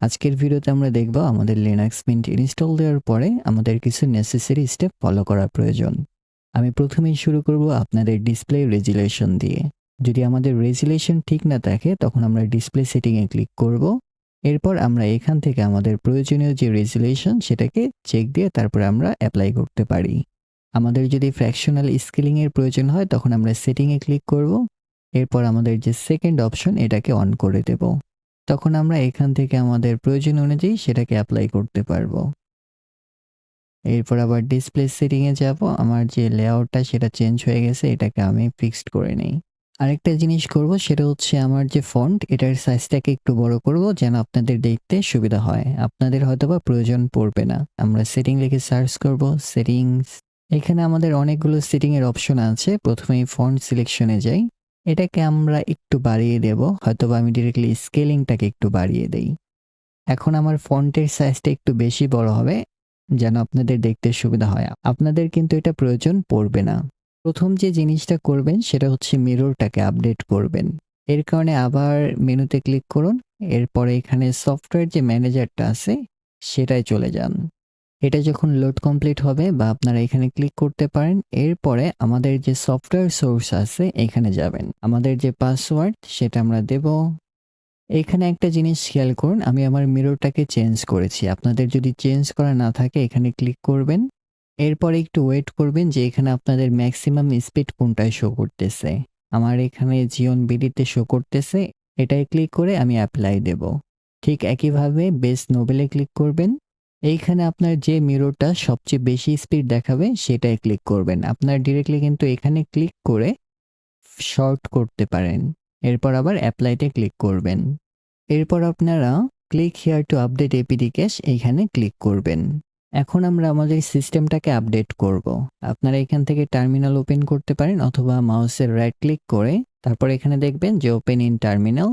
আজকের ভিডিওতে আমরা দেখব আমাদের লিনাক্স মিন্ট ইনস্টল দেওয়ার পরে আমাদের কিছু নেসেসারি স্টেপ ফলো করা প্রয়োজন। আমি প্রথমেই শুরু করব আপনাদের ডিসপ্লে রেজুলেশন দিয়ে। যদি আমাদের রেজুলেশন ঠিক না থাকে, তখন আমরা ডিসপ্লে সেটিংয়ে ক্লিক করব। এরপর আমরা এখান থেকে আমাদের প্রয়োজনীয় যে রেজুলেশন সেটাকে চেক দিয়ে তারপর আমরা অ্যাপ্লাই করতে পারি। আমাদের যদি ফ্র্যাকশনাল স্কেলিংয়ের প্রয়োজন হয়, তখন আমরা সেটিংয়ে ক্লিক করব। এরপর আমাদের যে সেকেন্ড অপশন এটাকে অন করে দেব। তখন আমরা এখান থেকে আমাদের প্রয়োজন অনুযায়ী সেটাকে অ্যাপ্লাই করতে পারব। এরপর আবার ডিসপ্লে সেটিংয়ে যাব। আমার যে লেআউটটা সেটা চেঞ্জ হয়ে গেছে, এটাকে আমি ফিক্সড করে নেই। আরেকটা জিনিস করব, সেটা হচ্ছে আমার যে ফন্ট এটার সাইজটাকে একটু বড় করব যেন আপনাদের দেখতে সুবিধা হয়। আপনাদের হয়তোবা প্রয়োজন পড়বে না। আমরা সেটিং লিখে সার্চ করব সেটিংস এখানে আমাদের অনেকগুলো সেটিংয়ের অপশন আছে। প্রথমেই ফন্ট সিলেকশনে যাই। এটাকে আমরা একটু বাড়িয়ে দেব, হয়তোবা আমি ডিরেক্টলি স্কেলিংটাকে একটু বাড়িয়ে দেই। এখন আমার ফন্টের সাইজটা একটু বেশি বড় হবে, যেন আপনাদের দেখতে সুবিধা হয়। আপনাদের কিন্তু এটা প্রয়োজন পড়বে না। প্রথম যে জিনিসটা করবেন, সেটা হচ্ছে মিররটাকে আপডেট করবেন। এর কারণে আবার মেনুতে ক্লিক করুন, এরপরে এখানে সফটওয়্যার যে ম্যানেজারটা আছে সেটাই চলে যান। এটা যখন লোড কমপ্লিট হবে বা আপনারা এখানে ক্লিক করতে পারেন, এরপরে আমাদের যে সফটওয়্যার সোর্স আছে, এখানে যাবেন। আমাদের যে পাসওয়ার্ড সেটা আমরা দেব। এখানে একটা জিনিস খেয়াল করুন, আমি আমার মিররটাকে চেঞ্জ করেছি। আপনাদের যদি চেঞ্জ করা না থাকে, এখানে ক্লিক করবেন। এরপর একটু ওয়েট করবেন যে এখানে আপনাদের ম্যাক্সিমাম স্পিড কোনটায় শো করতেছে। আমার এখানে জিওন বিডিতে শো করতেছে এটাই ক্লিক করে আমি অ্যাপ্লাই দেব। ঠিক একইভাবে বেস নোবেলে ক্লিক করবেন। এইখানে আপনার যে মিররটা সবচেয়ে বেশি স্পিড দেখাবে, সেটাই ক্লিক করবেন। আপনার ডিরেক্টলি কিন্তু এখানে ক্লিক করে শর্ট করতে পারেন। এরপর আবার অ্যাপ্লাইতে ক্লিক করবেন। এরপর আপনারা click here to update APD cache এইখানে ক্লিক করবেন। এখন আমরা আমাদের সিস্টেমটাকে আপডেট করব। আপনারা এখান থেকে টার্মিনাল ওপেন করতে পারেন অথবা মাউসের রাইট ক্লিক করে। তারপর এখানে দেখবেন যে ওপেন ইন টার্মিনাল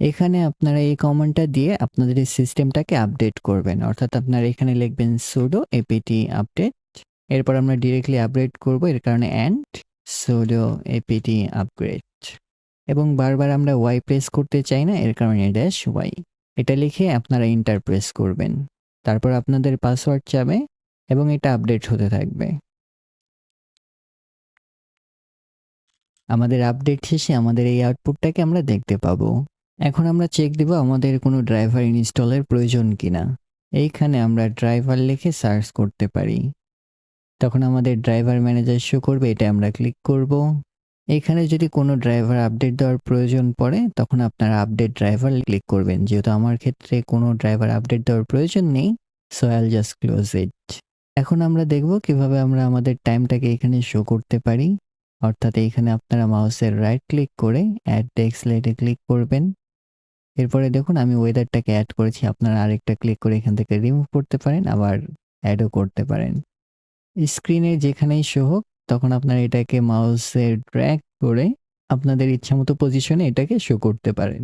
এখানে আপনারা এই কমান্ডটা দিয়ে আপনাদের এই সিস্টেমটাকে আপডেট করবেন। অর্থাৎ আপনারা এখানে লিখবেন সুডো এপিটি আপডেট এরপর আমরা ডিরেক্টলি আপডেট করব, এর কারণে অ্যান্ড সুডো এপিটি আপগ্রেড এবং বারবার আমরা ওয়াই প্রেস করতে চাই না, এর কারণে ড্যাশ ওয়াই এটা লিখে আপনারা ইন্টার প্রেস করবেন। তারপর আপনাদের পাসওয়ার্ড চাবে এবং এটা আপডেট হতে থাকবে। আমাদের আপডেট শেষে আমাদের এই আউটপুটটাকে আমরা দেখতে পাবো। এখন আমরা চেক দেব আমাদের কোনো ড্রাইভার ইনস্টলের প্রয়োজন কিনা। এইখানে আমরা ড্রাইভার লিখে সার্চ করতে পারি। তখন আমাদের ড্রাইভার ম্যানেজার শো করবে, এটা আমরা ক্লিক করব। এখানে যদি কোনো ড্রাইভার আপডেট দেওয়ার প্রয়োজন পড়ে, তখন আপনারা আপডেট ড্রাইভার ক্লিক করবেন। যেহেতু আমার ক্ষেত্রে কোনো ড্রাইভার আপডেট দেওয়ার প্রয়োজন নেই সো আইল জাস্ট ক্লোজ ইট এখন আমরা দেখব কীভাবে আমরা আমাদের টাইমটাকে এখানে শো করতে পারি। অর্থাৎ এইখানে আপনারা মাউসের রাইট ক্লিক করে অ্যাড টেক্সট লাইটে ক্লিক করবেন। এরপরে দেখুন, আমি ওয়েদারটাকে অ্যাড করেছি। আপনারা আরেকটা ক্লিক করে এখান থেকে রিমুভ করতে পারেন, আবার অ্যাডও করতে পারেন। স্ক্রিনে যেখানেই শো হোক, তখন আপনারা এটাকে মাউসের ড্র্যাগ করে আপনাদের ইচ্ছামতো পজিশনে এটাকে শো করতে পারেন।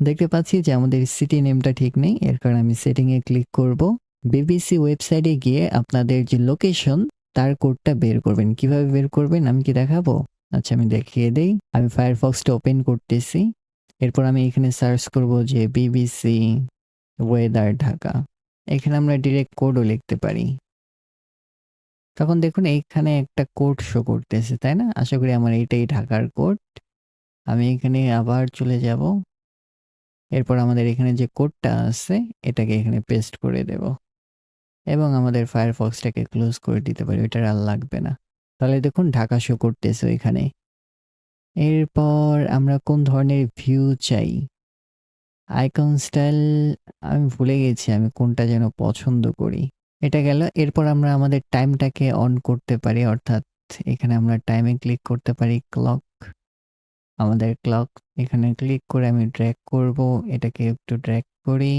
দেখতে পাচ্ছি যে আমাদের সিটি নেমটা ঠিক নেই, এর কারণে আমি সেটিংয়ে ক্লিক করব। বিবিসি ওয়েবসাইটে গিয়ে আপনাদের যে লোকেশন তার কোডটা বের করবেন। কীভাবে বের করবেন, আমি কি দেখাবো? আচ্ছা আমি দেখিয়ে দেই। আমি ফায়ারফক্সটা ওপেন করতেছি। এরপর আমি এখানে সার্চ করব যে বিবিসি ওয়েদার ঢাকা। এখানে আমরা ডিরেক্ট কোডও লিখতে পারি। তখন দেখুন এইখানে একটা কোড শো করতেছে, তাই না? আশা করি আমার এইটাই ঢাকার কোড আমি এখানে আবার চলে যাব। এরপর আমাদের এখানে যে কোডটা আছে, এটাকে এখানে পেস্ট করে দেব। এবং আমাদের ফায়ারফক্সটাকে ক্লোজ করে দিতে পারি, ওইটার আর লাগবে না। তাহলে দেখুন ঢাকা শো করতেছে ওইখানে। এরপর আমরা কোন ধরনের ভিউ চাই? আইকন স্টাইল আমি ভুলে গেছি আমি কোনটা যেন পছন্দ করি। এটা গেল, এরপর আমরা আমাদের টাইমটাকে অন করতে পারি, অর্থাৎ এখানে আমরা টাইমে ক্লিক করতে পারি ক্লক আমাদের ক্লক এখানে ক্লিক করে আমি ড্র্যাগ করব, এটাকে একটু ড্র্যাগ করি।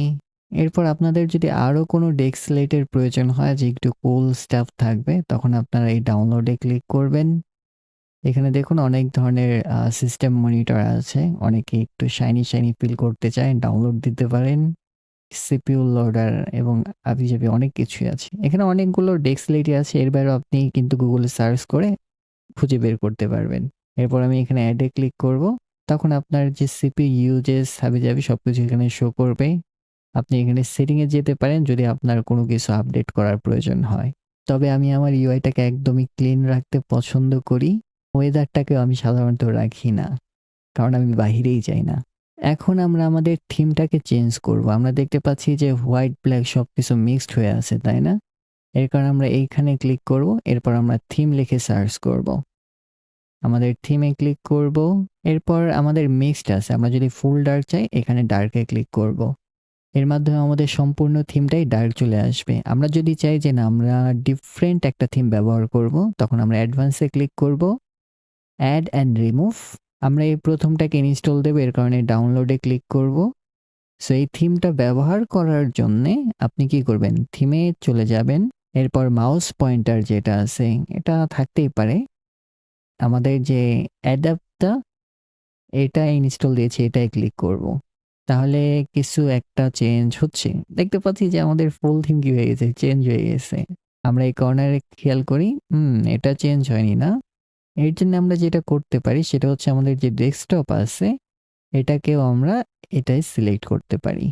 এরপর আপনাদের যদি আরও কোনো ডেস্ক লাইটের প্রয়োজন হয়, যে একটু কুল স্টাফ থাকবে, তখন আপনারা এই ডাউনলোডে ক্লিক করবেন। এখানে দেখুন অনেক ধরনের সিস্টেম মনিটর আছে। অনেকে একটু শাইনি শাইনি ফিল করতে চায় ডাউনলোড দিতে পারেন। সিপিইউ লোডার এবং আবিজাবি অনেক কিছুই আছে। এখানে অনেকগুলো লাইটই আছে, এর বাইরেও আপনি কিন্তু গুগলে সার্চ করে খুঁজে বের করতে পারবেন। এরপর আমি এখানে অ্যাডে ক্লিক করব। তখন আপনার যে সিপি ইউজেস হাবি যাবি সব কিছু এখানে শো করবে। আপনি এখানে সেটিংয়ে যেতে পারেন যদি আপনার কোনো কিছু আপডেট করার প্রয়োজন হয়। তবে আমি আমার ইউআইটাকে একদমই ক্লিন রাখতে পছন্দ করি। ওয়েদারটাকেও আমি সাধারণত রাখি না, কারণ আমি বাহিরেই যাই না। এখন আমরা আমাদের থিমটাকে চেঞ্জ করব। আমরা দেখতে পাচ্ছি যে হোয়াইট, ব্ল্যাক সব কিছু মিক্সড হয়ে আছে, তাই না? এর কারণে আমরা এইখানে ক্লিক করব, এরপর আমরা থিম লিখে সার্চ করব। আমাদের থিমে ক্লিক করব, এরপর আমাদের মিক্সড আছে। আমরা যদি ফুল ডার্ক চাই, এখানে ডার্কে ক্লিক করব। এর মাধ্যমে আমাদের সম্পূর্ণ থিমটাই ডার্ক চলে আসবে। আমরা যদি চাই যে না, আমরা ডিফারেন্ট একটা থিম ব্যবহার করব, তখন আমরা অ্যাডভান্সে ক্লিক করব। অ্যাড অ্যান্ড রিমুভ আমরা এই প্রথমটাকে ইনস্টল দেবো, এর কারণে ডাউনলোডে ক্লিক করব। সো এই থিমটা ব্যবহার করার জন্যে আপনি কি করবেন? থিমে চলে যাবেন, এরপর মাউস পয়েন্টার যেটা আছে, এটা থাকতেই পারে। আমাদের যে অ্যাডাপ্টটা এটা ইনস্টল দিয়েছি এটাই ক্লিক করব। তাহলে কিছু একটা চেঞ্জ হচ্ছে। দেখতে পাচ্ছি যে আমাদের ফুল থিম কি হয়ে গেছে? চেঞ্জ হয়ে গেছে। আমরা এই কর্নারে খেয়াল করি, হুম, এটা চেঞ্জ হয়নি না। এর জন্য আমরা যেটা করতে পারি সেটা হচ্ছে আমাদের যে ডেস্কটপ আছে, এটাকেও আমরা এটাই সিলেক্ট করতে পারি।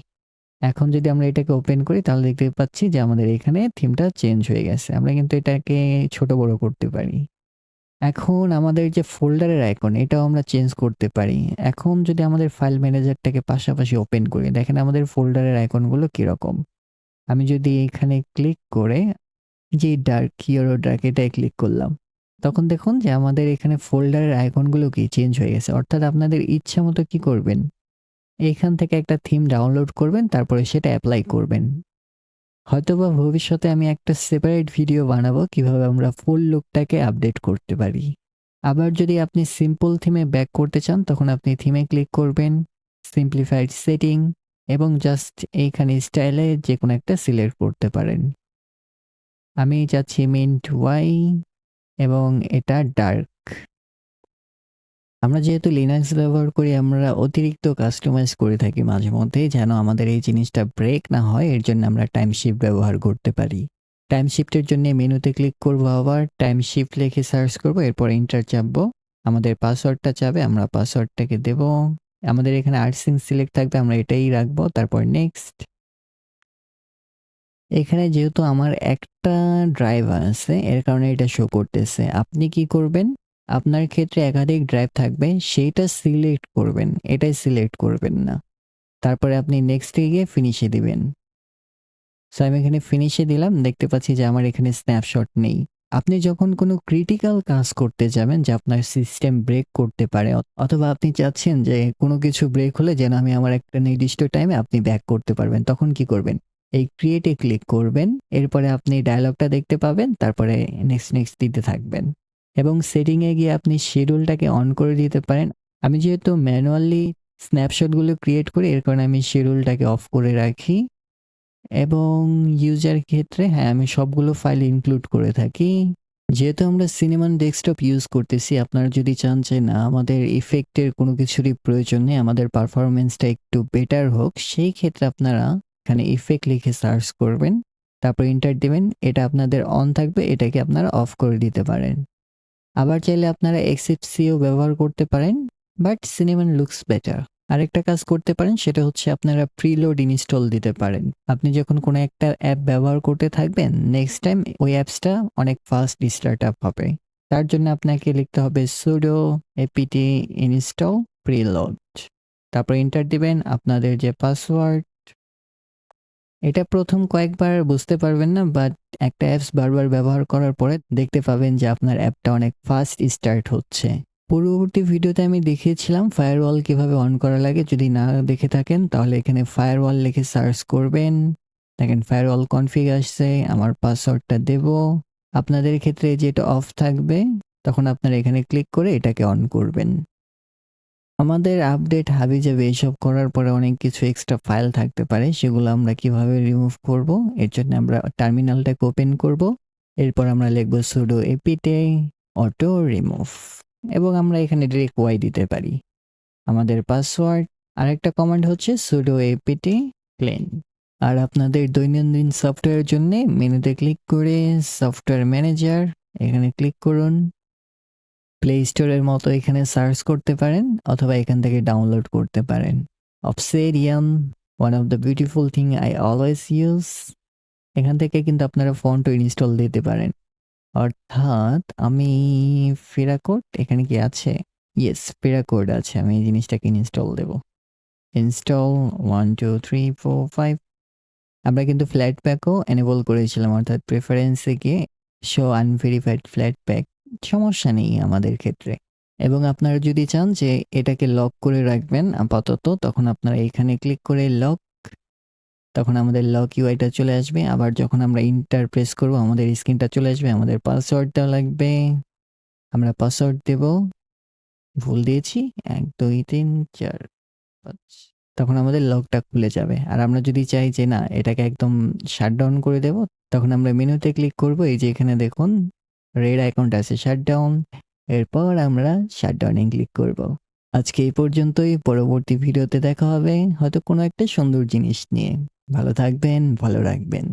এখন যদি আমরা এটাকে ওপেন করি, তাহলে দেখতে পাচ্ছি যে আমাদের এখানে থিমটা চেঞ্জ হয়ে গেছে। আমরা কিন্তু এটাকে ছোট বড় করতে পারি। এখন আমাদের যে ফোল্ডারের আইকন এটাও আমরা চেঞ্জ করতে পারি। এখন যদি আমাদের ফাইল ম্যানেজারটাকে পাশাপাশি ওপেন করি, দেখেন আমাদের ফোল্ডারের আইকনগুলো কীরকম। আমি যদি এখানে ক্লিক করে, যে ডার্ক কিওরো ডার্ক এটাই ক্লিক করলাম। তখন দেখুন যে আমাদের এখানে ফোল্ডারের আইকনগুলো কি চেঞ্জ হয়ে গেছে। অর্থাৎ আপনাদের ইচ্ছা মতো কি করবেন? এখান থেকে একটা থিম ডাউনলোড করবেন, তারপরে সেটা অ্যাপ্লাই করবেন। হয়তোবা ভবিষ্যতে আমি একটা সেপারেট ভিডিও বানাবো, কীভাবে আমরা ফুল লুকটাকে আপডেট করতে পারি। আবার যদি আপনি সিম্পল থিমে ব্যাক করতে চান, তখন আপনি থিমে ক্লিক করবেন, সিম্পলিফাইড সেটিং, এবং জাস্ট এইখানে স্টাইলে যে কোনো একটা সিলেক্ট করতে পারেন। আমি চাচ্ছি মিন্ট ওয়াই এবং এটা ডার্ক আমরা যেহেতু লিনাক্স ব্যবহার করি, আমরা অতিরিক্ত কাস্টমাইজ করে থাকি মাঝে মধ্যে যেন আমাদের এই জিনিসটা ব্রেক না হয়, এর জন্য আমরা টাইম শিফট ব্যবহার করতে পারি। টাইম শিফটের জন্য মেনুতে ক্লিক করব আবার টাইম শিফট লিখে সার্চ করব, এরপর ইন্টার চাপবো। আমাদের পাসওয়ার্ডটা চাবে, আমরা পাসওয়ার্ডটাকে দেব। আমাদের এখানে আর্টসিং সিলেক্ট থাকবে, আমরা এটাই রাখব, তারপর নেক্সট এখানে যেহেতু আমার একটা ড্রাইভার আছে, এর কারণে এটা শো করতেছে। আপনি কি করবেন? আপনার ক্ষেত্রে একাধিক ড্রাইভ থাকবে, সেইটা সিলেক্ট করবেন, এটাই সিলেক্ট করবেন না। তারপরে আপনি নেক্সটে গিয়ে ফিনিশে দিবেন। সো আমি এখানে ফিনিশে দিলাম, দেখতে পাচ্ছি যে আমার এখানে স্ন্যাপশট নেই। আপনি যখন কোনো ক্রিটিক্যাল কাজ করতে যাবেন, যে আপনার সিস্টেম ব্রেক করতে পারে অথবা আপনি চাচ্ছেন যে কোনো কিছু ব্রেক হলে যেন আমি আমার একটা নির্দিষ্ট টাইমে আপনি ব্যাক করতে পারবেন, তখন কি করবেন? এই ক্রিয়েটে ক্লিক করবেন, এরপরে আপনি ডায়লগটা দেখতে পাবেন, তারপরে নেক্সট নেক্সট দিতে থাকবেন। এবং সেটিংয়ে গিয়ে আপনি শিডিউলটাকে অন করে দিতে পারেন। আমি যেহেতু ম্যানুয়ালি স্ন্যাপশটগুলো ক্রিয়েট করি, এর কারণে আমি শিডিউলটাকে অফ করে রাখি। এবং ইউজার ক্ষেত্রে হ্যাঁ আমি সবগুলো ফাইল ইনক্লুড করে থাকি। যেহেতু আমরা সিনেমান ডেস্কটপ ইউজ করতেছি, আপনারা যদি চান যে, না, আমাদের ইফেক্টের কোনো কিছুরই প্রয়োজন নেই, আমাদের পারফরমেন্সটা একটু বেটার হোক, সেই ক্ষেত্রে আপনারা এখানে ইফেক্ট লিখে সার্চ করবেন, তারপর ইন্টার দেবেন, এটা আপনাদের অন থাকবে, এটাকে আপনারা অফ করে দিতে পারেন। আবার চাইলে আপনারা এক্সএফসিও ব্যবহার করতে পারেন বাট সিনেমান লুকস বেটার আরেকটা কাজ করতে পারেন, সেটা হচ্ছে আপনারা প্রিলোড ইনস্টল দিতে পারেন। আপনি যখন কোনো একটা অ্যাপ ব্যবহার করতে থাকবেন নেক্সট টাইম ওই অ্যাপসটা অনেক ফাস্ট স্টার্ট আপ হবে। তার জন্য আপনাকে লিখতে হবে সুডো এপিটি ইনস্টল প্রিলোড তারপর ইন্টার দিবেন, আপনাদের যে পাসওয়ার্ড এটা প্রথম কয়েকবার বুঝতে পারবেন না বাট একটা অ্যাপস বারবার ব্যবহার করার পরে দেখতে পাবেন যে আপনার অ্যাপটা অনেক ফাস্ট স্টার্ট হচ্ছে। পূর্ববর্তী ভিডিওতে আমি দেখিয়েছিলাম ফায়ারওয়াল কীভাবে অন করা লাগে, যদি না দেখে থাকেন তাহলে এখানে ফায়ারওয়াল লিখে সার্চ করবেন। দেখেন ফায়ারওয়াল কনফিগ আসছে, আমার পাসওয়ার্ডটা দেব। আপনাদের ক্ষেত্রে যেটা অফ থাকবে, তখন আপনারা এখানে ক্লিক করে এটাকে অন করবেন। আমাদের আপডেট হাবি যাবে এইসব করার পরে অনেক কিছু এক্সট্রা ফাইল থাকতে পারে, সেগুলো আমরা কীভাবে রিমুভ করব, এর জন্য আমরা টার্মিনালটাকে ওপেন করব, এরপর আমরা লিখব সুডো এপিটে অটো রিমুভ এবং আমরা এখানে ডিরেক্ট ওয়াই দিতে পারি। আমাদের পাসওয়ার্ড আরেকটা কমান্ড হচ্ছে সুডো এপিটে ক্লেন আর আপনাদের দৈনন্দিন সফটওয়্যারের জন্য মেনুতে ক্লিক করে সফটওয়্যার ম্যানেজার এখানে ক্লিক করুন। প্লে স্টোরের মতো এখানে সার্চ করতে পারেন অথবা এখান থেকে ডাউনলোড করতে পারেন। অবসেরিয়াম one of the beautiful thing I always use এখান থেকে কিন্তু আপনারা ফন্টও ইনস্টল দিতে পারেন। অর্থাৎ আমি ফেরাকোড এখানে কি আছে? ইয়েস ফেরাকোড আছে। আমি এই জিনিসটাকে ইনস্টল দেব। Install one two three four five আমরা কিন্তু ফ্ল্যাট প্যাকও এনেবল করেছিলাম। অর্থাৎ প্রেফারেন্সে গিয়ে শো আনভেরিফাইড ফ্ল্যাট প্যাক সমস্যা নেই আমাদের ক্ষেত্রে। এবং আপনারা যদি চান যে এটাকে লক করে রাখবেন আপাতত, তখন আপনারা এখানে ক্লিক করে লক তখন আমাদের লক ইউআইটা চলে আসবে। আবার যখন আমরা ইন্টার প্রেস করব, আমাদের স্ক্রিনটা চলে আসবে, আমাদের পাসওয়ার্ডটা লাগবে। আমরা পাসওয়ার্ড দেব। ভুল দিয়েছি। এক, দুই, তিন, চার, পাঁচ। তখন আমাদের লকটা খুলে যাবে। আর আমরা যদি চাই যে না, এটাকে একদম শাটডাউন করে দেব, তখন আমরা মেনুতে ক্লিক করব। এই যে এখানে দেখুন রেড অ্যাকাউন্ট আছে, শাটডাউন। এরপর আমরা শাটডাউনে ক্লিক করব। আজকে এই পর্যন্তই। পরবর্তী ভিডিওতে দেখা হবে। হয়তো কোনো একটা সুন্দর জিনিস নিয়ে। ভালো থাকবেন, ভালো রাখবেন।